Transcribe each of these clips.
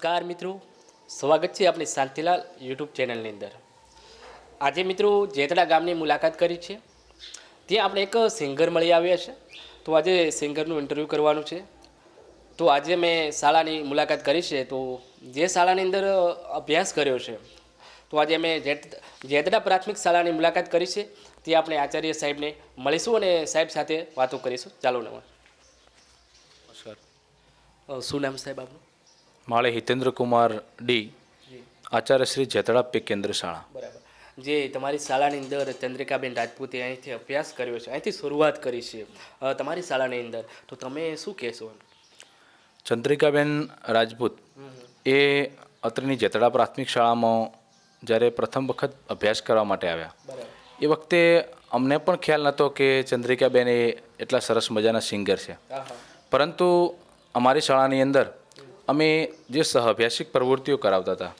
નમસ્કાર મિત્રો. સ્વાગત છે આપણી શાંતિલાલ યુટ્યુબ ચેનલની અંદર. આજે મિત્રો જેતડા ગામની મુલાકાત કરી છે. ત્યાં આપણે એક સિંગર મળી આવ્યા છે. તો આજે સિંગરનું ઇન્ટરવ્યૂ કરવાનું છે. તો આજે મેં શાળાની મુલાકાત કરી છે. તો જે શાળાની અંદર અભ્યાસ કર્યો છે તો આજે મેં જેત જેતડા પ્રાથમિક શાળાની મુલાકાત કરી છે. તે આપણે આચાર્ય સાહેબને મળીશું અને સાહેબ સાથે વાતો કરીશું. ચાલો નવા નમસ્કાર. શું નામ સાહેબ આપનું? માળે હિતેન્દ્ર કુમાર ડી આચાર્ય શ્રી જેતડા પે કેન્દ્ર શાળા બરાબર. જે તમારી શાળાની અંદર ચંદ્રિકાબેન રાજપૂતે અહીંથી અભ્યાસ કર્યો છે અહીંથી શરૂઆત કરી છે તમારી શાળાની અંદર. તો તમે શું કહેશો ચંદ્રિકાબેન રાજપૂત એ અત્રેની જેતડા પ્રાથમિક શાળામાં જ્યારે પ્રથમ વખત અભ્યાસ કરવા માટે આવ્યા. એ વખતે અમને પણ ખ્યાલ નહોતો કે ચંદ્રિકાબેન એ એટલા સરસ મજાના સિંગર છે. પરંતુ અમારી શાળાની અંદર અમે જે સહઅભ્યાસિક પ્રવૃત્તિઓ કરાવતા હતા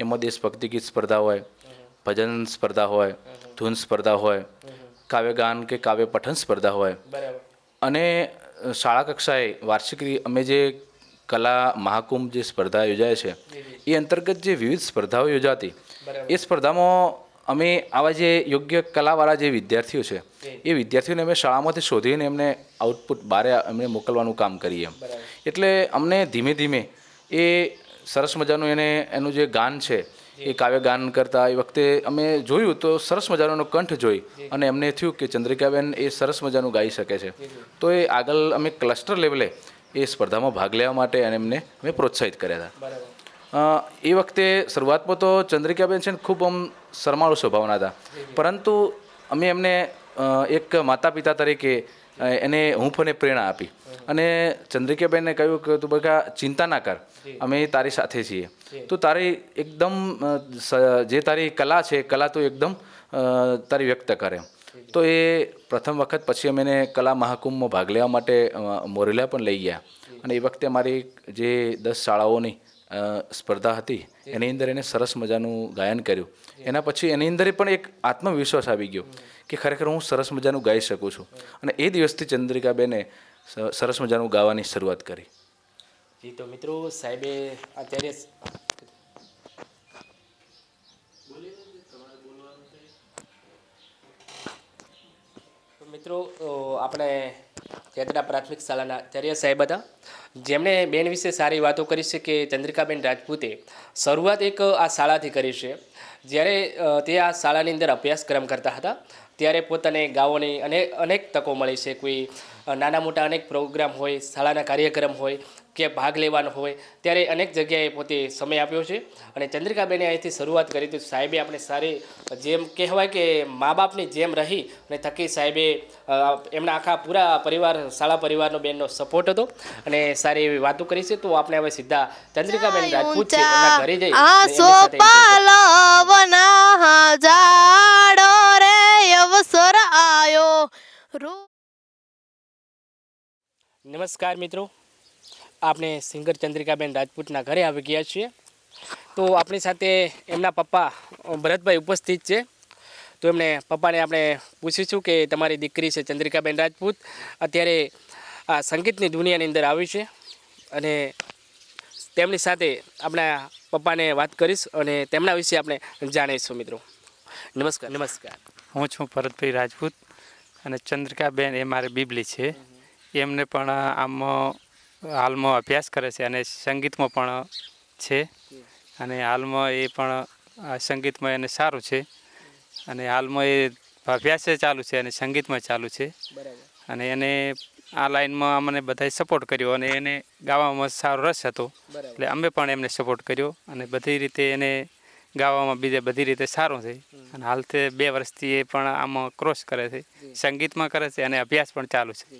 એમાં દેશભક્તિ ગીત સ્પર્ધા હોય ભજન સ્પર્ધા હોય ધૂન સ્પર્ધા હોય કાવ્યગાન કે કાવ્ય પઠન સ્પર્ધા હોય. અને શાળા કક્ષાએ વાર્ષિક અમે જે કલા મહાકુંભ જે સ્પર્ધા યોજાય છે એ અંતર્ગત જે વિવિધ સ્પર્ધાઓ યોજાતી એ સ્પર્ધામાં અમે આવા જે યોગ્ય કલાવાળા જે વિદ્યાર્થીઓ છે એ વિદ્યાર્થીઓને અમે શાળામાંથી શોધીને એમને આઉટપુટ બહાર એમને મોકલવાનું કામ કરીએ. એટલે અમને ધીમે ધીમે એ સરસ મજાનું એને એનું જે ગાન છે એ કાવ્ય ગાન કરતા એ વખતે અમે જોયું તો સરસ મજાનો કંઠ જોઈ અને એમને થયું કે ચંદ્રિકાબેન એ સરસ મજાનું ગાઈ શકે છે. તો એ આગળ અમે ક્લસ્ટર લેવલે એ સ્પર્ધામાં ભાગ લેવા માટે અને એમને અમે પ્રોત્સાહિત કર્યા હતા. એ વખતે શરૂઆતમાં તો ચંદ્રિકાબેન છે ને ખૂબ આમ શરમાળુ સ્વભાવના હતા. પરંતુ અમે એમને એક માતા પિતા તરીકે એને હૂંફ અને પ્રેરણા આપી. અને ચંદ્રિકાબેનને કહ્યું કે, તું બધા ચિંતા ના કર. અમે તારી સાથે છીએ. તો તારી એકદમ જે તારી કલા છે કલા તું એકદમ તારી વ્યક્ત કરે. તો એ પ્રથમ વખત પછી અમે એને કલા મહાકુંભમાં ભાગ લેવા માટે મોરેલા પણ લઈ ગયા. અને એ વખતે મારી જે દસ શાળાઓની સ્પર્ધા હતી. એની અંદર એને સરસ મજાનું ગાયન કર્યું. એના પછી એની અંદર પણ એક આત્મવિશ્વાસ આવી ગયો કે ખરેખર હું સરસ મજાનું ગાઈ શકું છું. અને એ દિવસથી ચંદ્રિકાબેને સરસ મજાનું ગાવાની શરૂઆત કરી. તો મિત્રો સાહેબે અત્યારે મિત્રો આપણે જેતડા પ્રાથમિક શાળાના આચાર્ય સાહેબ હતા. જેમણે બેન વિશે સારી વાતો કરી છે કે ચંદ્રિકાબેન રાજપૂતે શરૂઆત એક, આ શાળાથી કરી છે. જ્યારે તે આ શાળાની અંદર અભ્યાસક્રમ કરતા હતા, ત્યારે પોતાને ગાવાની અને અનેક તકો મળી છે. કોઈ નાના મોટા અનેક પ્રોગ્રામ હોય, શાળાના કાર્યક્રમ હોય કે ભાગ લેવાનો હોય ત્યારે અનેક જગ્યાએ પોતે સમય આપ્યો છે. અને ચંદ્રિકાબેને અહીંથી શરૂઆત કરી હતી. સાહેબે આપણે સારી જેમ કહેવાય કે મા બાપની જેમ રહી અને થકી સાહેબે એમના આખા પૂરા પરિવાર શાળા પરિવારનો બેનનો સપોર્ટ હતો. અને સારી એવી વાતો કરી છે. તો આપણે હવે સીધા ચંદ્રિકાબેન રાજપૂત છે. એમના ઘરે જઈ જાડો રે અવસર આયો. નમસ્કાર મિત્રો. આપણે સિંગર ચંદ્રિકાબેન રાજપૂતના ઘરે આવી ગયા છીએ. તો આપણી સાથે એમના પપ્પા ભરતભાઈ ઉપસ્થિત છે. તો એમણે પપ્પાને આપણે પૂછીશું કે તમારી દીકરી છે ચંદ્રિકાબેન રાજપૂત. અત્યારે આ સંગીતની દુનિયાની અંદર આવી છે અને તેમની સાથે આપણા પપ્પાને વાત કરીશ અને તેમના વિશે આપણે જાણીશું મિત્રો. નમસ્કાર. નમસ્કાર. હું છું ભરતભાઈ રાજપૂત અને ચંદ્રિકાબેન એ મારી બીબલી છે. એમને પણ આમ હાલમાં અભ્યાસ કરે છે અને સંગીતમાં પણ છે. અને હાલમાં એ પણ સંગીતમાં એને સારું છે. અને હાલમાં એ અભ્યાસે ચાલુ છે અને સંગીતમાં ચાલુ છે. અને એને આ લાઈનમાં અમને બધાએ સપોર્ટ કર્યો અને એને ગાવામાં સારો રસ હતો. એટલે અમે પણ એમને સપોર્ટ કર્યો અને બધી રીતે એને ગાવામાં બીજે બધી રીતે સારું છે. અને હાલ તે બે વર્ષથી એ પણ આમાં ક્રોસ કરે છે. સંગીતમાં કરે છે અને અભ્યાસ પણ ચાલુ છે.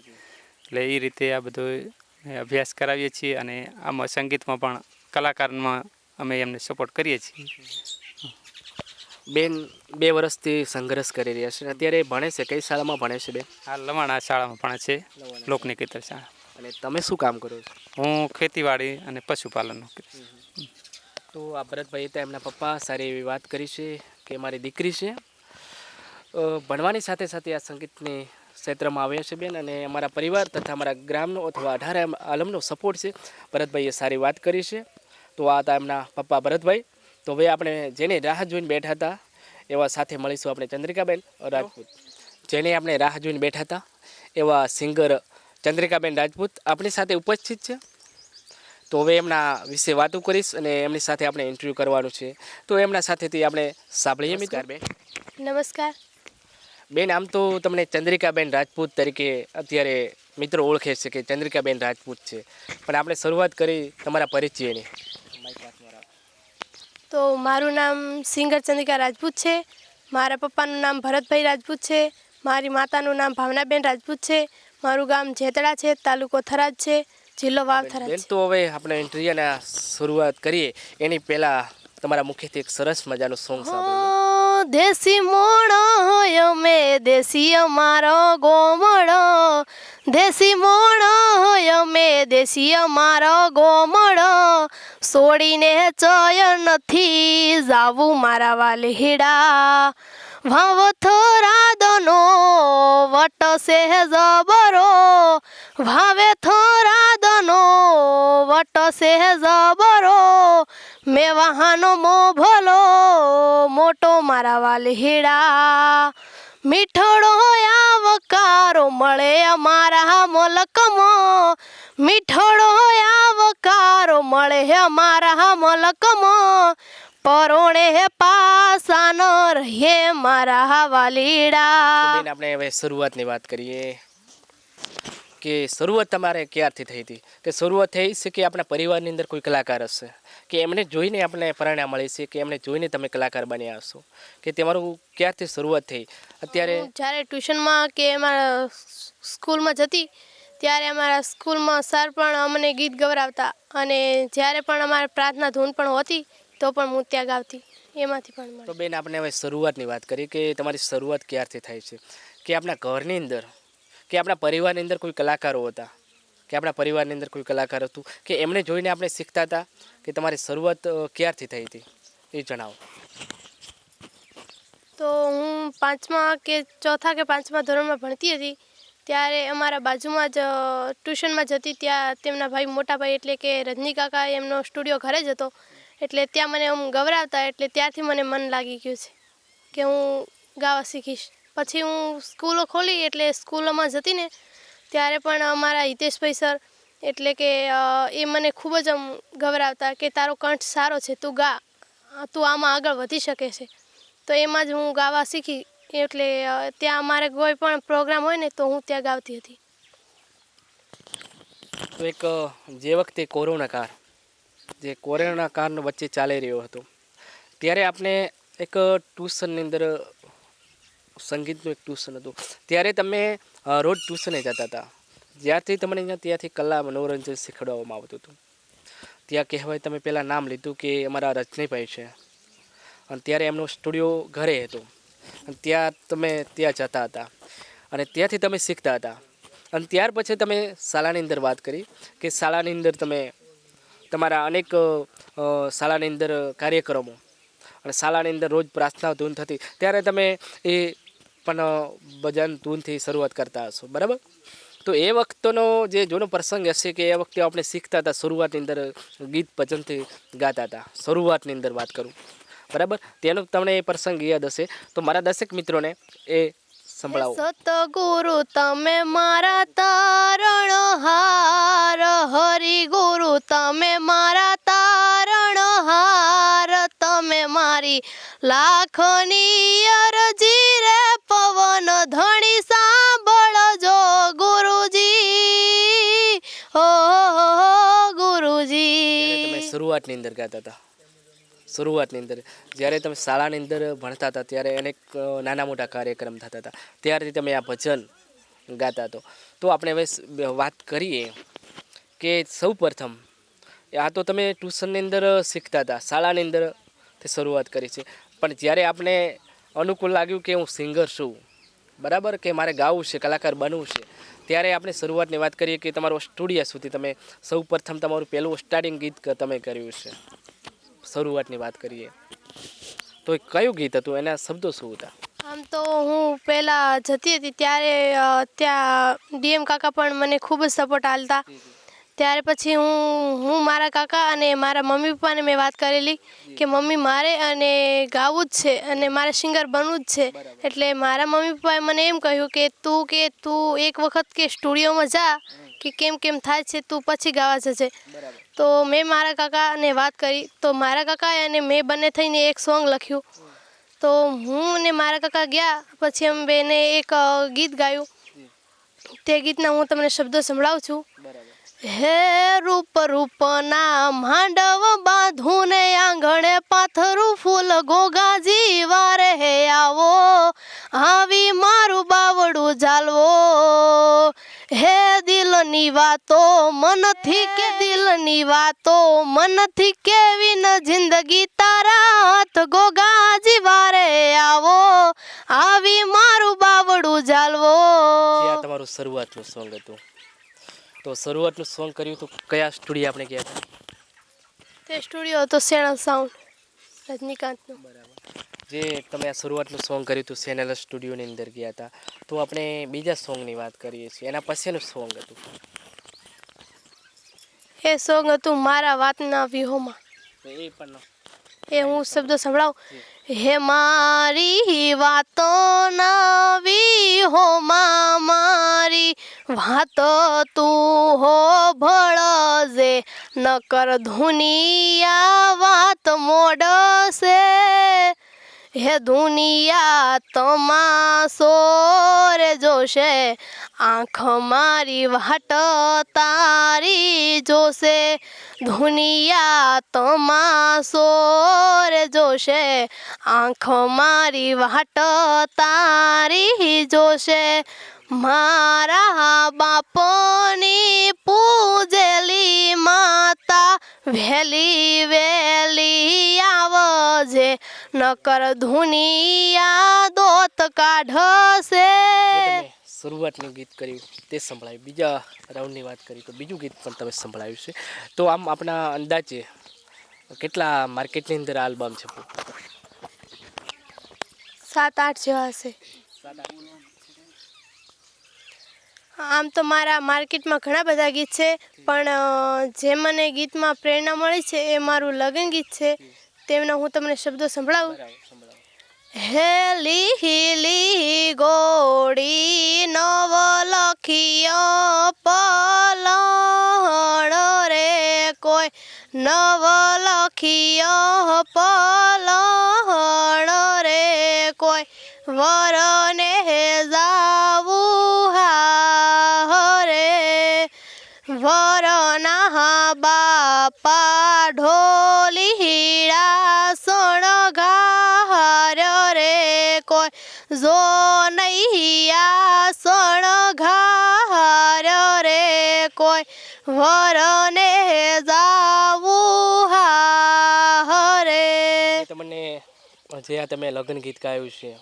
એટલે એ રીતે આ બધો અભ્યાસ કરાવીએ છીએ અને આમાં સંગીતમાં પણ કલાકારમાં અમે એમને સપોર્ટ કરીએ છીએ. બેન બે વર્ષથી સંઘર્ષ કરી રહ્યા છે. અત્યારે ભણે છે? કઈ શાળામાં ભણે છે બેન? હા લવાણા શાળામાં ભણે છે. લોકનિકેતન શાળા. અને તમે શું કામ કરો છો? હું ખેતીવાડી અને પશુપાલનનું તો આ ભરતભાઈએ તો એમના પપ્પા સારી એવી વાત કરી છે કે મારી દીકરી છે. ભણવાની સાથે સાથે આ સંગીતની ક્ષેત્રમાં આવ્યા છે બેન અને અમારા પરિવાર તથા અમારા ગ્રામનો અથવા અઢાર આલમનો સપોર્ટ છે. ભરતભાઈએ સારી વાત કરી છે. તો આ હતા એમના પપ્પા ભરતભાઈ. તો હવે આપણે જેને રાહ જોઈને બેઠા હતા, એવા સાથે મળીશું આપણે ચંદ્રિકાબેન રાજપૂત. જેને આપણે રાહ જોઈને બેઠા હતા, એવા સિંગર ચંદ્રિકાબેન રાજપૂત આપણી સાથે ઉપસ્થિત છે. તો હવે એમના વિશે વાતો કરીશ અને એમની સાથે આપણે ઇન્ટરવ્યૂ કરવાનું છે. તો એમના સાથેથી આપણે સાંભળીએ મિત્રબેન નમસ્કાર. બેન આમ તો તમને ચંદ્રિકાબેન રાજપૂત તરીકે અત્યારે મિત્રો ઓળખે છે કે ચંદ્રિકાબેન રાજપૂત છે. પણ આપણે શરૂઆત કરી તમારા પરિચયની. તો મારું નામ સિંગર ચંદ્રિકા રાજપૂત છે. મારા પપ્પાનું નામ ભરતભાઈ રાજપૂત છે. મારી માતાનું નામ ભાવનાબેન રાજપૂત છે. મારું ગામ જેતડા છે તાલુકો થરાદ છે જિલ્લો વાવ થરાદ તો હવે આપણે ઇન્ટરવ્યુના શરૂઆત કરીએ. એની પહેલાં તમારા મુખેથી એક સરસ મજાનું સોંગ સાંભળીએ. દેશી મોણો હોય, અમે દેશી અમારો ગોમડો દેશી મોણો હોય, અમે દેશી અમારો ગોમડો સોડીને ચય નથી, જાવું મારા વાલીડા ભાવ થોરા દનો વટ સે જબરો. ભાવે થોરા દનો વટ સે જબરો. મેં વાહનો મો ભલો મોટો મારા વાલહીડા મીઠોડો આવકારો મળે અમારા મલકમાં મીઠોડો આવકારો મળે અમારા મલકમાં પરોણે પાસાન રહે મારા તો વાલીડા બેન આપણે હવે શરૂઆતની વાત કરીએ કે શરૂઆત તમારે ક્યારથી થઈ હતી કે શરૂઆત થઈ છે કે આપણા પરિવારની અંદર કોઈ કલાકાર હશે કે એમને જોઈને આપણને પ્રેરણા મળે છે કે એમને જોઈને તમે કલાકાર બન્યા હશો. કે તમારું ક્યારથી શરૂઆત થઈ? અત્યારે જ્યારે ટ્યુશનમાં કે અમારા સ્કૂલમાં જતી ત્યારે અમારા સ્કૂલમાં સર પણ અમને ગીત ગવડાવતા અને જ્યારે પણ અમારે પ્રાર્થના ધૂન પણ હોતી તો પણ હું ત્યાં ગાવતી. એમાંથી પણ તો બેન આપણે હવે શરૂઆતની વાત કરી કે તમારી શરૂઆત ક્યારથી થાય છે? કે આપણા ઘરની અંદર કે આપણા પરિવારની અંદર કોઈ કલાકારો હતા? કે આપણા પરિવારની અંદર કોઈ કલાકાર હતું, કે એમને જોઈને આપણે શીખતા હતા કે તમારી શરૂઆત ક્યારથી થઈ હતી? એ જણાવો. તો હું પાંચમા કે ચોથા કે પાંચમા ધોરણમાં ભણતી હતી, ત્યારે અમારા બાજુમાં જ ટ્યુશનમાં જતી ત્યાં તેમના ભાઈ મોટા ભાઈ એટલે કે રજની કાકા એમનો સ્ટુડિયો ઘરે જ હતો, એટલે ત્યાં મને આમ ગવરાવતા, એટલે ત્યારથી મને મન લાગી ગયું છે કે હું ગાવા શીખીશ. પછી હું સ્કૂલો ખોલી, એટલે સ્કૂલોમાં જતી ને ત્યારે પણ અમારા હિતેશભાઈ સર એટલે કે એ મને ખૂબ જ આમ ગવરાવતા કે તારો કંઠ સારો છે, તું ગા, તું આમાં આગળ વધી શકે છે. તો એમાં જ હું ગાવા શીખી, એટલે ત્યાં અમારે કોઈ પણ પ્રોગ્રામ હોય ને તો હું ત્યાં ગાવતી હતી. તો એક જે વખતે કોરોના કાળ, જે કોરોના કાળનો વચ્ચે ચાલી રહ્યો હતો, ત્યારે આપણે એક ટ્યુશનની અંદર, સંગીતનું એક ટ્યુશન હતું. ત્યારે તમે રોજ ટ્યુશને જતા હતા. જ્યારથી તમને ત્યાંથી કલા, મનોરંજન શીખવાડવામાં આવતું હતું. ત્યાં કહેવાય તમે પહેલાં નામ લીધું કે અમારા રજનીભાઈ છે. અને ત્યારે એમનો સ્ટુડિયો ઘરે હતો. અને ત્યાં તમે ત્યાં જતા હતા. અને ત્યાંથી તમે શીખતા હતા. અને ત્યાર પછી તમે શાળાની અંદર વાત કરી કે શાળાની અંદર તમે, તમારા અનેક શાળાની અંદર કાર્યક્રમો અને શાળાની અંદર રોજ પ્રાર્થના ધૂન થતી. ત્યારે તમે એ પણ ભજન ધૂનથી શરૂઆત કરતા હશો, બરાબર? તો એ વખતનો જે જૂનો પ્રસંગ હશે કે એ વખતે આપણે શીખતા હતા શરૂઆતની અંદર ગીત ભજનથી ગાતા હતા, શરૂઆતની અંદર વાત કરું, બરાબર? તેનો તમને એ પ્રસંગ યાદ હશે. તો મારા દર્શક મિત્રોને એ સંભળાવો. સતગુરુ તમે મારા તારણ હાર હરિ ગુરુ તમે મારા તારણ હાર તમે મારી લાખની અરજી પવન ધણી સાંભળજો ગુરુજી. હો ગુરુજી. તમે શરૂઆતની અંદર ગાતા હતા, શરૂઆતની અંદર, જ્યારે તમે શાળાની અંદર ભણતા હતા, ત્યારે અનેક નાના મોટા કાર્યક્રમ થતા હતા, ત્યારથી તમે આ ભજન ગાતા હતો તો આપણે હવે વાત કરીએ કે સૌ પ્રથમ આ તો તમે ટ્યુશનની અંદર શીખતા હતા, શાળાની અંદર તે શરૂઆત કરી છે. પણ જ્યારે આપણે અનુકૂળ લાગ્યું કે હું સિંગર છું બરાબર? કે મારે ગાવું છે કલાકાર બનવું છે ત્યારે આપણે શરૂઆતની વાત કરીએ કે તમારો સ્ટુડિયો સુધી તમે સૌ પ્રથમ તમારું પહેલું સ્ટાર્ટિંગ ગીત તમે કર્યું છે. શરૂઆતની વાત કરીએ. તો કયું ગીત હતું? એના શબ્દો શું હતા? આમ તો હું પહેલાં જતી હતી ત્યારે ત્યાં ડીએમ કાકા પણ મને ખૂબ જ સપોર્ટ આલતા. ત્યારે પછી હું હું મારા કાકા અને મારા મમ્મી પપ્પાને મેં વાત કરેલી કે મમ્મી મારે અને ગાવું જ છે અને મારે સિંગર બનવું જ છે. એટલે મારા મમ્મી પપ્પાએ મને એમ કહ્યું કે તું કે તું એક વખત કે સ્ટુડિયોમાં જા કે કેમ કેમ થાય છે તું પછી ગાવા જશે તો મેં મારા કાકાને વાત કરી. તો મારા કાકાએ અને મેં બંને થઈને એક સોંગ લખ્યું. તો હું અને મારા કાકા ગયા પછી અમે બેને એક ગીત ગાયું. તે ગીતના હું તમને શબ્દો સંભળાવું છું. હે રૂપ રૂપના માંડવ બાંધું ને આંગણે પાથરું ફૂલ ગોગાજી વારે હે આવો આવી મારું બાવડું જાલવો હે દિલની વાતો મનથી કે દિલની વાતો મનથી કેવી ન જિંદગી તારા હાથ ગોગાજી વારે આવો આવી મારું બાવડું જાલવો તમારું શરૂઆતનું સોંગ હતું. તો શરૂઆતનું સોંગ કર્યું તો કયા સ્ટુડિયો આપણે ગયા હતા? તે સ્ટુડિયો હતો સેનલ સાઉન્ડ રજનીકાંતનો. જે તમે આ શરૂઆતનું સોંગ કર્યું હતું સેનલ સ્ટુડિયોની અંદર ગયા હતા. તો આપણે બીજા સોંગની વાત કરીએ છીએ. એના પછીનું સોંગ હતું. એ સોંગ હતું મારા વાતના વ્યૂહોમાં એ પણ એ હું શબ્દ સંભળાવું. હે મારી વાતો વાતોના હો મારી વાતો તું હો ભળજે નકર ધુનિયા વાત મોડશે. હે દુનિયા તમાસો રે જોશે, આંખ મારી વાટ તારી જોશે. દુનિયા તમાસો રે જોશે આંખ મારી વાટ તારી જોશે મારા બાપની પૂજેલી માતા વહેલી વેલી આવજે નકર ધુનિયા દોત કાઢશે જે તમે શરૂઆતનું ગીત કર્યું તે સંભળાયું. બીજા રાઉન્ડની વાત કરી તો બીજું ગીત પણ તમે સંભળાવ્યું છે. તો આમ આપણા અંદાજે કેટલા માર્કેટની અંદર આલ્બમ છે સાત આઠ જેવા હશે. આમ તો મારા માર્કેટમાં ઘણા બધા ગીત છે પણ જે મને ગીતમાં પ્રેરણા મળી છે એ મારું લગ્ન ગીત છે તેમના હું તમને શબ્દો સંભળાવું. હેલી હિલી ગોળી નવ લખિયો પલણ રે કોઈ નવ લખિયો પલણ રે કોઈ વરને જાવું જો નૈયા સણઘાર રે કોઈ વરને જાવું હા રે તમને જે આ તમે લગ્ન ગીત ગાયું છે,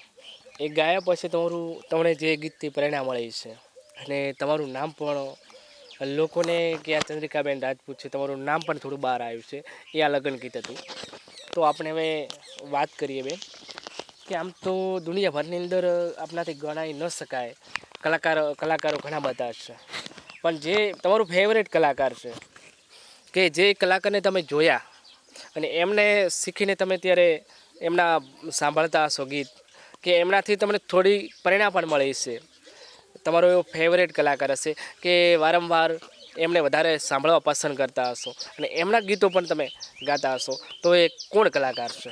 એ ગાયા પછી તમારું, તમને જે ગીતથી પ્રેરણા મળી છે. અને તમારું નામ પણ લોકોને કે આ ચંદ્રિકાબેન રાજપૂત છે, તમારું નામ પણ થોડું બહાર આવ્યું છે, એ આ લગ્ન ગીત હતું. તો આપણે હવે વાત કરીએ બેન. કે આમ તો દુનિયાભરની અંદર આપણાથી ગણાઈ ન શકાય. કલાકારો કલાકારો ઘણા બધા છે. પણ જે તમારું ફેવરેટ કલાકાર છે, કે જે કલાકારને તમે જોયા અને એમને શીખીને તમે ત્યારે એમના સાંભળતા હશો ગીત, કે એમનાથી તમને થોડી પ્રેરણા પણ મળી છે તમારો એવો ફેવરેટ કલાકાર હશે કે વારંવાર એમને વધારે સાંભળવા પસંદ કરતા હશો અને એમના ગીતો પણ તમે ગાતા હશો. તો એ કોણ કલાકાર છે?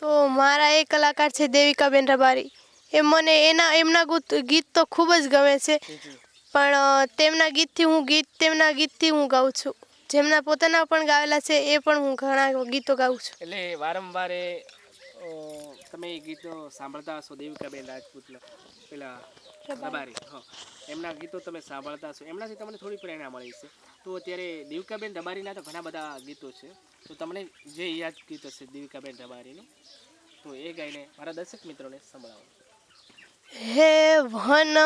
તો મારા એ કલાકાર છે દેવિકાબેન રબારી. એ મને એના એમના ગીત તો ખૂબ જ ગમે છે. પણ તેમના ગીતથી હું ગીત તેમના ગીતથી હું ગાઉં છું. જેમના પોતાના પણ ગાવેલા છે એ પણ હું ઘણા ગીતો ગાઉં છું. એટલે વારંવાર તમે ગીતો સાંભળતા હશો દેવિકાબેન રાજપૂતના? પેલા રબારી હા. એમના ગીતો તમે સાંભળતા છો એમનાથી તમને થોડી પ્રેરણા મળી છે. તો અત્યારે દેવિકાબેન રબારીના તો ઘણા બધા ગીતો છે. તો તમને જે યાદ ગીત હશે દેવિકાબેન રબારીનું તો એ ગાઈને મારા દર્શક મિત્રોને સંભળાવો. હે વન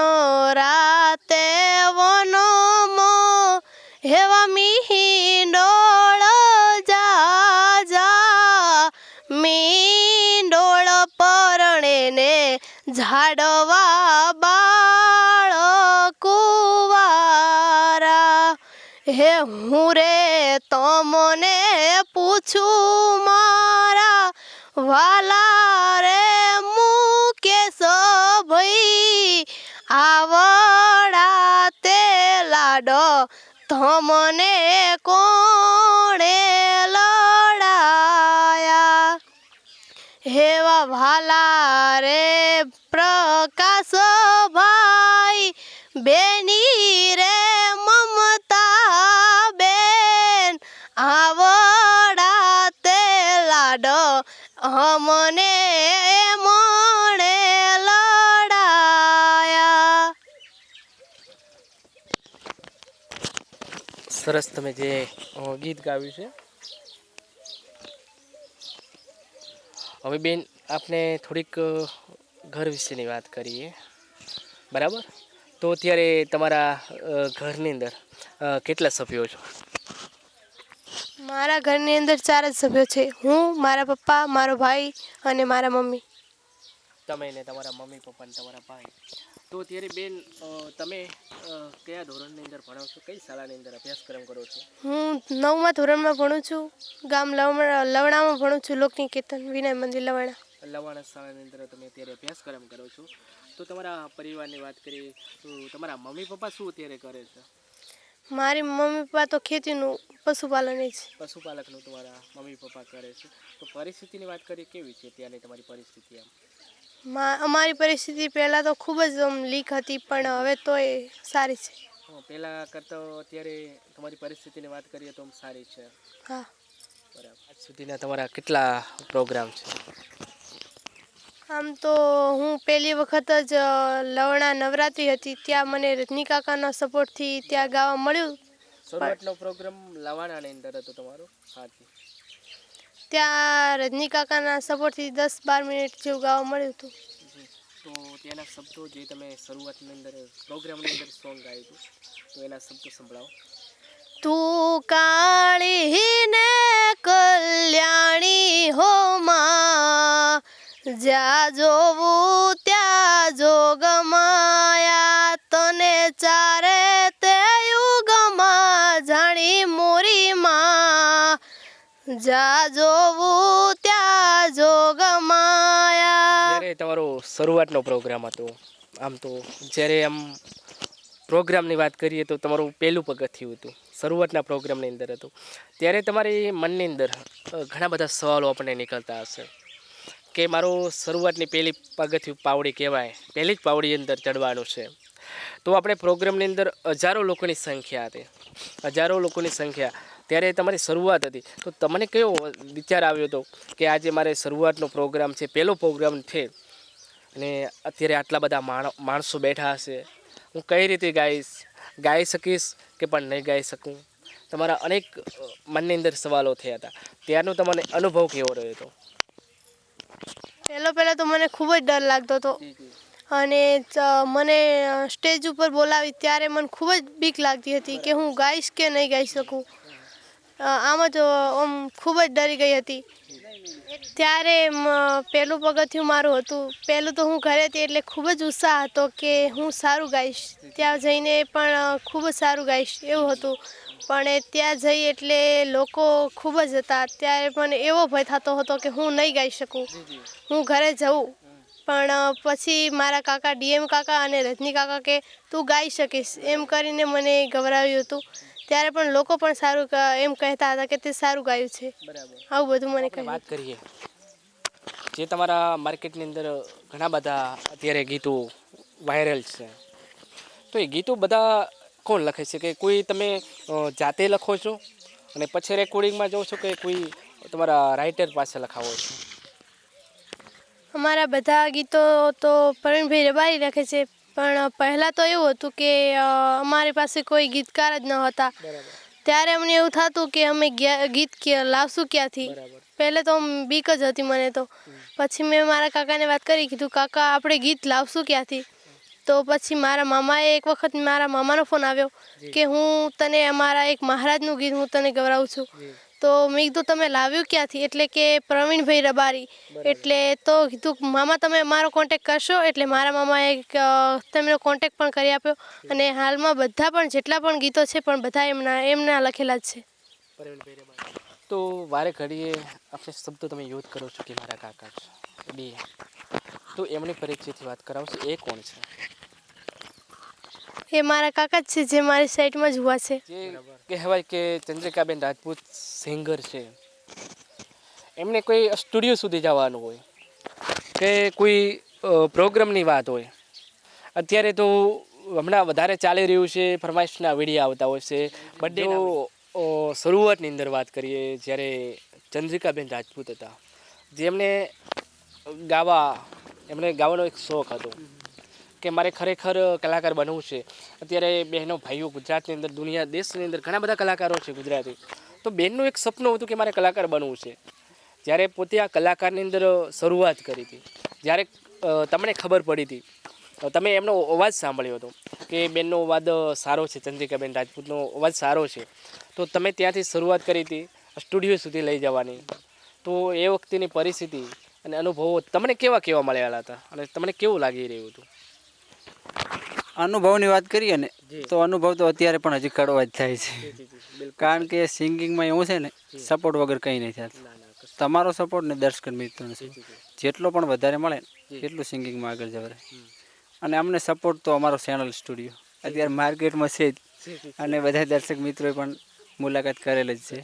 તમને પૂછું મારા વાલા રે મુકેશ ભાઈ આવડા તે લાડો તમને કોણે લડાયા હેવા ભાલા રે પ્રકાશ ભાઈ અમને મણે લડાયા. સરસ તમે જે ગીત ગાવ્યું છે. હવે બેન આપણે થોડીક ઘર વિશેની વાત કરીએ. બરાબર? તો અત્યારે તમારા ઘરની અંદર કેટલા સભ્યો છો? મારા ઘરની અંદર ચાર જ સભ્યો છે. હું મારા પપ્પા મારો ભાઈ અને મારા મમ્મી. તમે ને તમારા મમ્મી પપ્પા ને તમારા ભાઈ. તો અત્યારે બેન તમે કયા ધોરણની અંદર ભણો છો? કઈ શાળાની અંદર અભ્યાસક્રમ કરો છો? હું નવમા ધોરણમાં ભણું છું. ગામ લવણા લવણામાં ભણું છું. લોકનિકેતન વિનય મંદિર લવણા. લવાણા શાળાની અંદર તમે અત્યારે અભ્યાસક્રમ કરો છો. તો તમારા પરિવારની વાત કરીએ તો તમારા મમ્મી પપ્પા શું અત્યારે કરે છે? મારી મમ્મી પપ્પા તો ખેતીનું પશુપાલન જ પશુપાલકનું તમારા મમ્મી પપ્પા કરે છે. તો પરિસ્થિતિની વાત કરીએ કેવી છે ત્યાંની તમારી પરિસ્થિતિ એમ? અમારી પરિસ્થિતિ પહેલાં તો ખૂબ જ લીક હતી પણ હવે તો એ સારી છે. પહેલાં કરતાં અત્યારે તમારી પરિસ્થિતિની વાત કરીએ તો સારી છે. હા. બરાબર. આજ સુધીના તમારા કેટલા પ્રોગ્રામ છે? આમ તો હું પહેલી વખત જ લવણા નવરાત્રી હતી. ત્યાં મને રજની કાકાના સપોર્ટથી ત્યાં ગાવા મળ્યું. શરૂઆતનો પ્રોગ્રામ લવાણાની અંદર હતો તમારો? હાથી ત્યાં રજની કાકાના સપોર્ટથી દસ બાર મિનિટ જેવું ગાવા મળ્યું હતું. તો ત્યાંના શબ્દો જે તમે શરૂઆતની અંદર પ્રોગ્રામની અંદર સોંગ ગાયું હતું તો એના શબ્દો સંભળાવો. તું કાળી ને કલ્યાણી હો માં જ્યાં જોવું ત્યાં જોગમાયા તને ચારે તે યુગમાં જાણી મોરી માં. જ્યાં જોવું ત્યાં જોગમાયા જ્યારે તમારો શરૂઆતનો પ્રોગ્રામ હતો, આમ તો જ્યારે આમ પ્રોગ્રામની વાત કરીએ તો તમારું પહેલું પગથિયું હતું, શરૂઆતના પ્રોગ્રામની અંદર હતું. ત્યારે તમારી મનની અંદર ઘણા બધા સવાલો આપણને નીકળતા હશે. કે મારો શરૂઆતની પહેલી પગથિયું પાવડી કહેવાય. પહેલી જ પાવડી અંદર ચડવાનું છે. તો આપણે પ્રોગ્રામની અંદર હજારો લોકોની સંખ્યા હતી. હજારો લોકોની સંખ્યા. ત્યારે તમારી શરૂઆત હતી. તો તમને કયો વિચાર આવ્યો હતો કે આજે મારે શરૂઆતનો પ્રોગ્રામ છે, પહેલો પ્રોગ્રામ છે? અને અત્યારે આટલા બધા માણ- માણસો બેઠા હશે. હું કઈ રીતે ગાઈશ? ગાઈ શકીશ કે પણ નહીં ગાઈ શકું? તમારા અનેક મનની અંદર સવાલો થયા હતા. ત્યારનો તમને અનુભવ કેવો રહ્યો હતો? પહેલો પહેલાં તો મને ખૂબ જ ડર લાગતો હતો. અને મને સ્ટેજ ઉપર બોલાવી ત્યારે મને ખૂબ જ બીક લાગતી હતી કે હું ગાઈશ કે નહીં ગાઈ શકું. આમ જ આમ ખૂબ જ ડરી ગઈ હતી. ત્યારે પહેલું પગથિયું મારું હતું. પહેલું તો હું ઘરે હતી એટલે ખૂબ જ ઉત્સાહ હતો કે હું સારું ગાઈશ. ત્યાં જઈને પણ ખૂબ જ સારું ગાઈશ. એવું હતું. પણ ત્યાં જઈ એટલે લોકો ખૂબ જ હતા. ત્યારે પણ એવો ભય થતો હતો કે હું નહીં ગાઈ શકું. હું ઘરે જઉં. પણ પછી મારા કાકા ડીએમ કાકા અને રજની કાકા કે તું ગાઈ શકીશ. એમ કરીને મને ગભરાવ્યું હતું. ત્યારે પણ લોકો પણ સારું એમ કહેતા હતા કે તે સારું ગાયું છે. આવું બધું મને આપણે વાત કરીએ. જે તમારા માર્કેટની અંદર ઘણા બધા અત્યારે ગીતો વાયરલ છે. તો એ ગીતો બધા કોણ લખે છે? કે કોઈ તમે જાતે લખો છો? અને પછી રેકોર્ડિંગમાં જાઓ છો કે કોઈ તમારા રાઇટર પાસે લખાવો છો? અમારા બધા ગીતો તો પ્રવીણભાઈ રબારી લખે છે. પણ પહેલાં તો એવું હતું કે અમારી પાસે કોઈ ગીતકાર જ ન હતા. ત્યારે અમને એવું થતું કે અમે ગીત કે- લાવશું ક્યાંથી? પહેલે તો બીક જ હતી મને તો. પછી મેં મારા કાકાને વાત કરી કીધું કાકા આપણે ગીત લાવશું ક્યાંથી? તો પછી મારા મામાએ એક વખત મારા મામાનો ફોન આવ્યો કે હું તને અમારા એક મહારાજનું ગીત હું તને ગવરાવું છું. તો મેં કીધું તમે લાવ્યું ક્યાંથી? એટલે કે પ્રવીણભાઈ રબારી. એટલે તો કીધું મામા તમે મારો કોન્ટેક કરશો? એટલે મારા મામાએ તેમનો કોન્ટેક પણ કરી આપ્યો. અને હાલમાં બધા પણ જેટલા પણ ગીતો છે પણ બધા એમના એમના લખેલા જ છે. તો વારે ઘડીએ આપણે શબ્દો તમે યુઝ કરો છો કે મારા કાકા છે? બે. તો એમની પરિચયથી વાત કરાવશે એ કોણ છે? એ મારા કાકા જ છે જે મારી સાઈડમાં જ ઊભા છે. જે કહેવાય કે ચંદ્રિકાબેન રાજપૂત સિંગર છે. એમને કોઈ સ્ટુડિયો સુધી જવાનું હોય કે કોઈ પ્રોગ્રામની વાત હોય અત્યારે તો હમણાં વધારે ચાલી રહ્યું છે ફરમાઇશના વીડિયો આવતા હોય છે. બર્થડે શરૂઆતની અંદર વાત કરીએ જ્યારે ચંદ્રિકાબેન રાજપૂત હતા જેમને ગાવા એમને ગાવાનો એક શોખ હતો કે મારે ખરેખર કલાકાર બનવું છે. અત્યારે બહેનો, ભાઈઓ ગુજરાતની અંદર, દુનિયા, દેશની અંદર ઘણા બધા કલાકારો છે ગુજરાતી. તો બેનનું એક સપનું હતું કે મારે કલાકાર બનવું છે. જ્યારે પોતે આ કલાકારની અંદર શરૂઆત કરી હતી. જ્યારે તમને ખબર પડી હતી. તમે એમનો અવાજ સાંભળ્યો હતો કે બેનનો અવાજ સારો છે, ચંદ્રિકાબેન રાજપૂતનો અવાજ સારો છે. તો તમે ત્યાંથી શરૂઆત કરી હતી, સ્ટુડિયો સુધી લઈ જવાની. તો એ વખતેની પરિસ્થિતિ અને અનુભવો તમને કેવા કેવા મળ્યા હતા? અને તમને કેવું લાગી રહ્યું હતું? અનુભવની વાત કરીએ ને તો અનુભવ તો અત્યારે પણ હજી કડવા જ થાય છે. કારણ કે સિંગિંગમાં એવું છે ને સપોર્ટ વગર કંઈ નહીં થતું. તમારો સપોર્ટ ને દર્શક મિત્રોનો છે જેટલો પણ વધારે મળે એટલું સિંગિંગમાં આગળ જવાય અને અમને સપોર્ટ તો અમારો ચેનલ સ્ટુડિયો અત્યારે માર્કેટમાં છે જ. અને બધા દર્શક મિત્રોએ પણ મુલાકાત કરેલ જ છે.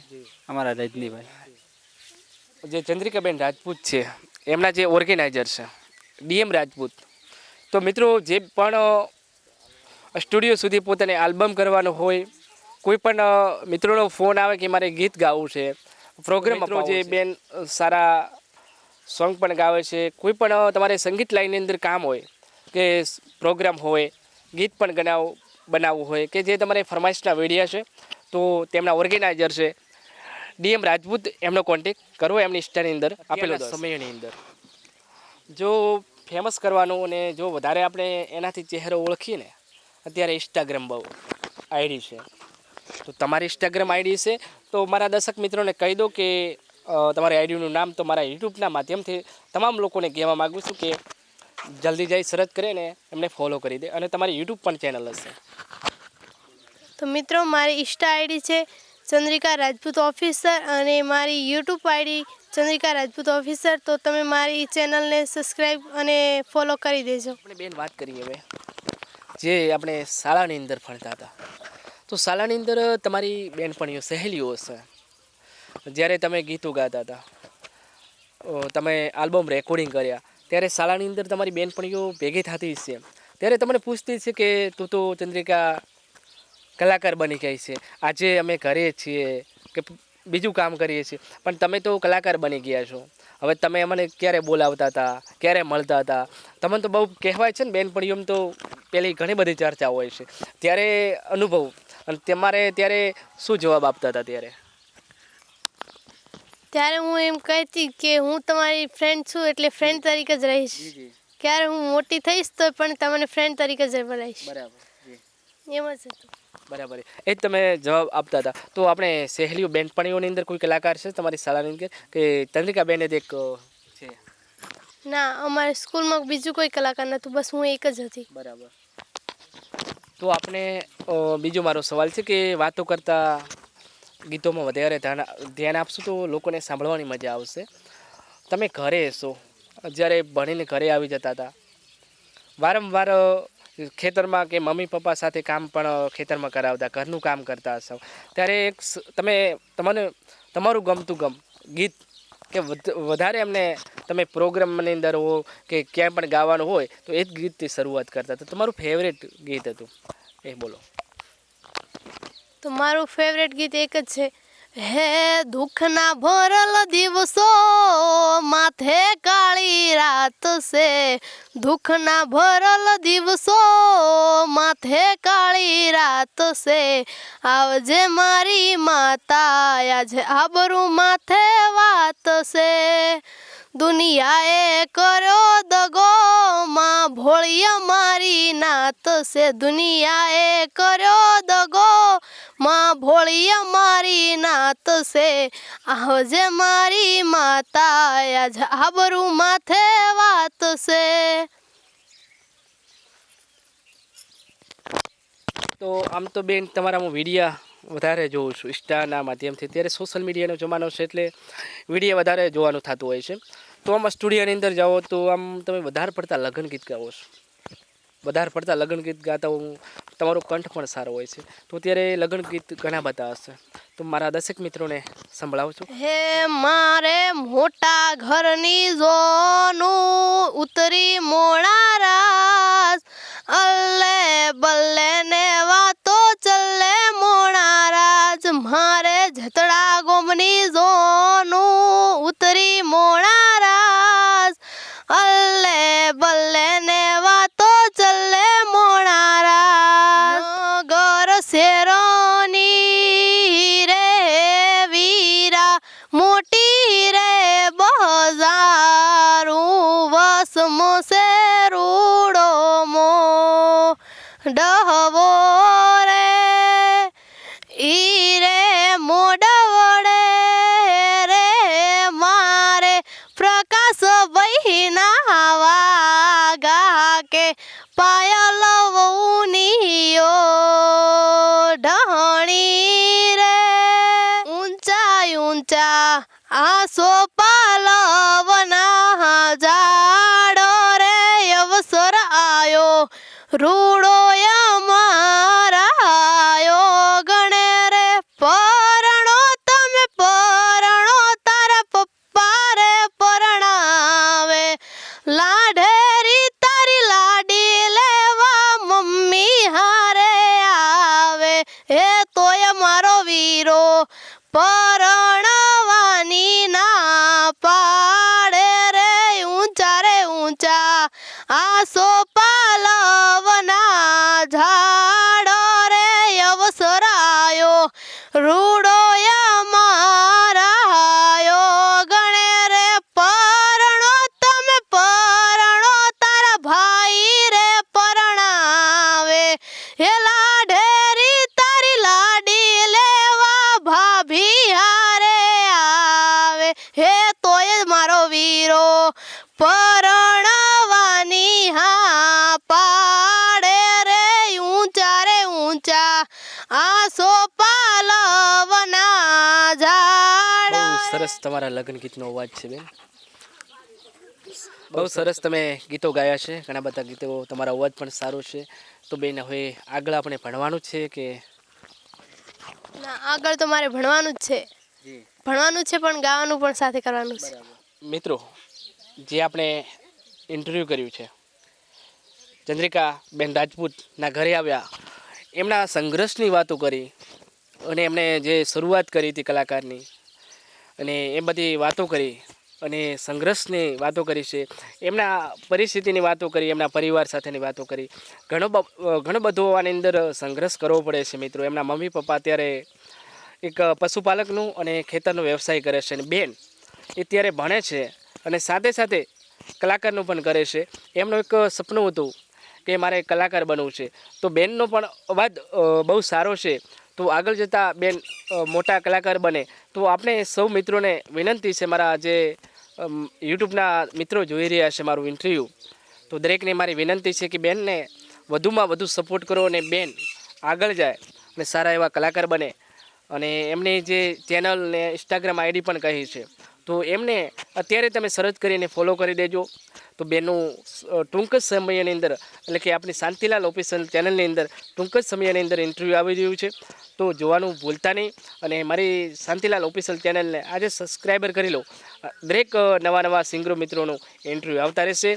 અમારા રજનીભાઈ. જે ચંદ્રિકાબેન રાજપૂત છે એમના જે ઓર્ગેનાઇઝર છે ડીએમ રાજપૂત. તો મિત્રો જે પણ સ્ટુડિયો સુધી પોતાને આલ્બમ કરવાનો હોય કોઈ પણ મિત્રોનો ફોન આવે કે મારે ગીત ગાવું છે પ્રોગ્રામ જે બેન સારા સોંગ પણ ગાવે છે કોઈ પણ તમારે સંગીત લાઈનની અંદર કામ હોય કે પ્રોગ્રામ હોય ગીત પણ ગણાવ બનાવવું હોય કે જે તમારે ફરમાઇશના વેડિયા છે તો તેમના ઓર્ગેનાઇઝર છે ડીએમ રાજપૂત એમનો કોન્ટેક કરવો એમની ઇન્સ્ટાની અંદર આપેલો સમયની અંદર. જો ફેમસ કરવાનું અને જો વધારે આપણે એનાથી ચહેરો ઓળખીએ ને અત્યારે ઇન્સ્ટાગ્રામ બહુ આઈડી છે. તો તમારી ઇન્સ્ટાગ્રામ આઈડી છે તો મારા દર્શક મિત્રોને કહી દો કે તમારી આઈડીનું નામ તો મારા યુટ્યુબના માધ્યમથી તમામ લોકોને કહેવા માગું છું કે જલ્દી જઈ સર્ચ કરે ને એમને ફોલો કરી દે. અને તમારી યુટ્યુબ પણ ચેનલ હશે. તો મિત્રો મારી ઇન્સ્ટા આઈડી છે ચંદ્રિકા રાજપૂત ઓફિસર અને મારી YouTube ID Chandrika Rajput officer, તો તમે મારી ચેનલને સબસ્ક્રાઈબ અને ફોલો કરી દેજો. આપણે બેન વાત કરીએ હવે. જે આપણે શાળાની અંદર ભણતા હતા. તો શાળાની અંદર તમારી બેનપણીઓ સહેલીઓ હશે. જ્યારે તમે ગીતો ગાતા હતા તમે આલ્બમ રેકોર્ડિંગ કર્યા, ત્યારે શાળાની અંદર તમારી બેનપણીઓ ભેગી થતી છે ત્યારે તમને પૂછતી છે કે તું તો ચંદ્રિકા કલાકાર બની ગઈ છે. આજે અમે ઘરે છીએ કે બીજું કામ કરીએ છીએ. પણ તમે તો કલાકાર બની ગયા છો. હવે તમે અમને ક્યારે બોલાવતા હતા? ક્યારે મળતા હતા? તમને તો બહુ કહેવાય છે ને બેનપણીઓમ તો પેલી ઘણી બધી ચર્ચા હોય છે. ત્યારે અનુભવ અને તમારે ત્યારે શું જવાબ આપતા હતા ત્યારે? ત્યારે હું એમ કહેતી કે હું તમારી ફ્રેન્ડ છું એટલે ફ્રેન્ડ તરીકે જ રહીશ. ક્યારે હું મોટી થઈશ તો પણ તમને ફ્રેન્ડ તરીકે જ રહીશ. બરાબર એમ જ હતું. બરાબર એ જ તમે જવાબ આપતા હતા. તો આપણે સહેલીઓ બેનપણીઓની અંદર કોઈ કલાકાર છે તમારી શાળાની અંદર? કે ચંદ્રિકા બેન જ એક છે? ના અમારી સ્કૂલમાં બીજું કોઈ કલાકાર નહોતું. બસ હું એક જ હતી. બરાબર. તો આપણે બીજો મારો સવાલ છે કે વાતો કરતા ગીતોમાં વધારે ધ્યાન ધ્યાન આપશું તો લોકોને સાંભળવાની મજા આવશે. તમે ઘરે હશો. જ્યારે ભણીને ઘરે આવી જતા હતા. વારંવાર ખેતરમાં કે મમ્મી પપ્પા સાથે કામ પણ ખેતરમાં કરાવતા, ઘરનું કામ કરતા હશો. ત્યારે એક તમે, તમને, તમારું ગમતું ગમ, ગીત કે વધ- વધારે એમને તમે પ્રોગ્રામની અંદર હો કે ક્યાંય પણ ગાવાનું હોય, તો એ જ ગીતથી શરૂઆત કરતા. તો તમારું ફેવરેટ ગીત હતું? એ બોલો. તો મારું ફેવરેટ ગીત એક જ છે. હે દુઃખના ભરલ દિવસો, માથે કાળી રાત છે. દુઃખના ભરલ દિવસો, માથે કાળી રાત છે. આવજે મારી માતા, આજે આબરું માથે વાત છે. દુનિયાએ કર્યો દગો માં, ભોળિયા મારી નાત છે. દુનિયાએ કર્યો દગો માં ભોળી અમારી નાત છે. આવજે મારી માતા આજ આબરૂ માથે વાત છે. તો આમ તો બેન, તમારા હું વધારે જોઉં છું ઇન્સ્ટાના માધ્યમથી. ત્યારે સોશિયલ મીડિયાનો જમાનો છે એટલે વીડિયો વધારે જોવાનું થતું હોય છે. તો આમ સ્ટુડિયોની અંદર જાઓ તો આમ તમે વધારે પડતા લગ્ન ગીત ગાઓ છો. વધારે પડતા લગ્ન ગીત ગાતા હું તમારો કંઠ પણ સારો હોય છે. તો ત્યારે લગ્ન ગીત ઘણા બધા હશે. તો મારા દર્શક મિત્રોને સંભળાવું છું. હે મારે મોટા ઘરની જોનું ઉતરી મોડા રાસ. અલ્લે બલ્લે ને વાતો ચલ્લે મોડા રાજ મારે જતડા ગોમની જોનું ઉતરી મોડા રાસ. અલ્લે બલ્લે મોટી આસો પાલવના ઝાડો રે અવસર આયો. રૂડો અમારાયો ગણે રે. પરણો તમે, પરણો તારા પપ્પા રે પરણાવે. લાઢેરી તારી લાડી લેવા મમ્મી હારે આવે. હે તોય મારો વીરો. પરણવાની આસો પાલવના ઝાડો રે અવસરાયો, રૂડો મારાયો ગણે રે પરણો, તમે પરણો, તારા ભાઈ રે પરણાવે. હે લાઢેરી તારી લાડી લેવા ભાભી હારે આવે. હે તોય મારો વીરો પરણવાની આસો પાલવના ઝાડ. બહુ સરસ તમારા લગ્ન ગીતનો અવાજ છે બેન. બહુ સરસ તમે ગીતો ગાયા છે. ઘણા બધા ગીતો તમારો અવાજ પણ સારો છે. તો બેન હવે આગળ આપણે ભણવાનું છે કે? ના આગળ તો મારે ભણવાનું જ છે. ભણવાનું છે પણ ગાવાનું પણ સાથે કરવાનું છે. મિત્રો જે આપણે ઇન્ટરવ્યૂ કર્યું છે. ચંદ્રિકા બેન રાજપૂતના ઘરે આવ્યા. એમના સંઘર્ષની વાતો કરી અને એમણે જે શરૂઆત કરી હતી કલાકારની અને એ બધી વાતો કરી અને સંઘર્ષની વાતો કરી છે. એમના પરિસ્થિતિની વાતો કરી, એમના પરિવાર સાથેની વાતો કરી. ઘણો ઘણો બધો આની અંદર સંઘર્ષ કરવો પડે છે મિત્રો. એમના મમ્મી પપ્પા અત્યારે એક પશુપાલકનું અને ખેતરનો વ્યવસાય કરે છે અને બેન એ ત્યારે ભણે છે અને સાથે સાથે કલાકારનું પણ કરે છે. એમનું એક સપનું હતું કે મારે કલાકાર બનવું છે. તો બેનનો પણ અવાજ બહુ સારો છે. તો આગળ જતાં બેન મોટા કલાકાર બને. તો આપણે સૌ મિત્રોને વિનંતી છે મારા જે યુટ્યુબના મિત્રો જોઈ રહ્યા છે મારું ઇન્ટરવ્યૂ તો દરેકને મારી વિનંતી છે કે બેનને વધુમાં વધુ સપોર્ટ કરો અને બેન આગળ જાય અને સારા એવા કલાકાર બને. અને એમની જે ચેનલ ને ઇન્સ્ટાગ્રામ આઈડી પણ કહી છે. તો એમને અત્યારે તમે શરત કરીને ફોલો કરી દેજો. તો બેનું ટૂંક જ સમયની અંદર, એટલે કે આપણી શાંતિલાલ ઓફિશિયલ ચેનલની અંદર ટૂંક જ સમયની અંદર ઇન્ટરવ્યૂ આવી રહ્યું છે. તો જોવાનું ભૂલતા નહીં અને મારી શાંતિલાલ ઓફિશિયલ ચેનલને આજે સબસ્ક્રાઈબર કરી લો. દરેક નવા નવા સિંગરો મિત્રોનું ઇન્ટરવ્યૂ આવતા રહેશે.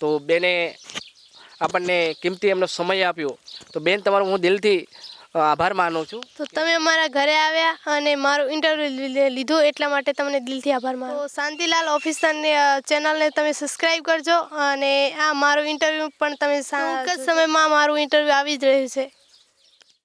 તો બેને આપણને કિંમતી એમનો સમય આપ્યો. તો બેન, તમારો હું દિલથી આભાર માનું છું. તો તમે અમારા ઘરે આવ્યા અને મારું ઇન્ટરવ્યૂ લીધું એટલા માટે તમને દિલથી આભાર માનું. તો શાંતિલાલ ઓફિસરની ચેનલને તમે સબસ્ક્રાઈબ કરજો અને આ મારું ઇન્ટરવ્યૂ પણ તમે ટૂંક જ સમયમાં મારું ઇન્ટરવ્યૂ આવી જ રહ્યું છે.